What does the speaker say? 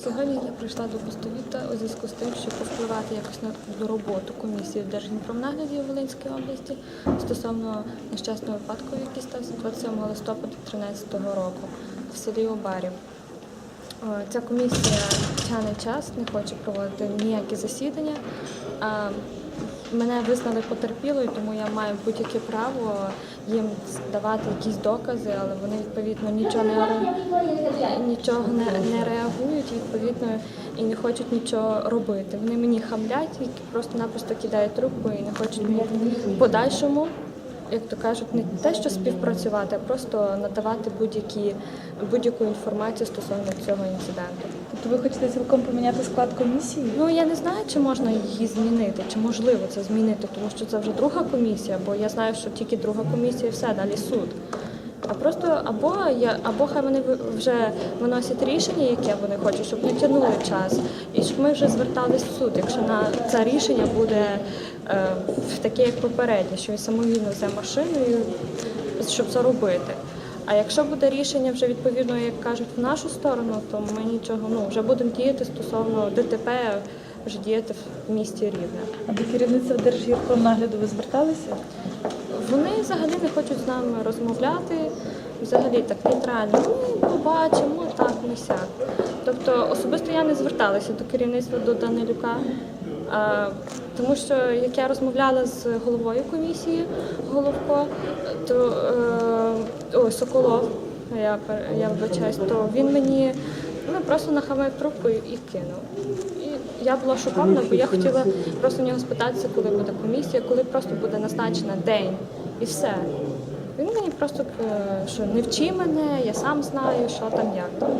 Сьогодні я прийшла до постовіта у зв'язку з тим, щоб повпливати якось на роботу комісії в Держінпромнагляді у Волинській області стосовно нещасного випадку, який стався 27 листопада 2013 року в селі Обарів. Ця комісія тягне час, не хоче проводити ніякі засідання. Мене визнали потерпілою, тому я маю будь-яке право їм давати якісь докази, але вони відповідно нічого не нічого не, не реагують, відповідно, і не хочуть нічого робити. Вони мені хамлять, і просто-напросто кидають трубку і не хочуть в подальшому. Як то кажуть, не те, що співпрацювати, а просто надавати будь-які будь-яку інформацію стосовно цього інциденту. Тобто ви хочете цілком поміняти склад комісії? Ну я не знаю, чи можна її змінити, чи можливо це змінити, тому що це вже друга комісія, бо я знаю, що тільки друга комісія, і все далі суд. А просто або я, або хай вони вже виносять рішення, яке вони хочуть, щоб не тягнули час, і щоб ми вже звертались в суд, якщо на це рішення буде таке, як попереднє, що він самовільно взяв машину, і- щоб заробити. А якщо буде рішення вже відповідно, як кажуть, в нашу сторону, то ми нічого ну вже будемо діяти стосовно ДТП, вже діяти в місті Рівне. А до керівництва Держгірпромнагляду ви зверталися? Вони взагалі не хочуть з нами розмовляти, взагалі так нейтрально. Ми побачимо так, не сяк. Тобто особисто я не зверталася до керівництва до Данилюка, тому що як я розмовляла з головою комісії Головко, то е, о, Соколов, я, я вибачаюсь, то він мені ну, просто нахамив трубку і, кинув. І я була шокована, бо я хотіла просто в нього спитатися, коли буде комісія, коли просто буде назначена день і все. Він мені просто е, що не вчи мене, я сам знаю, що там як там.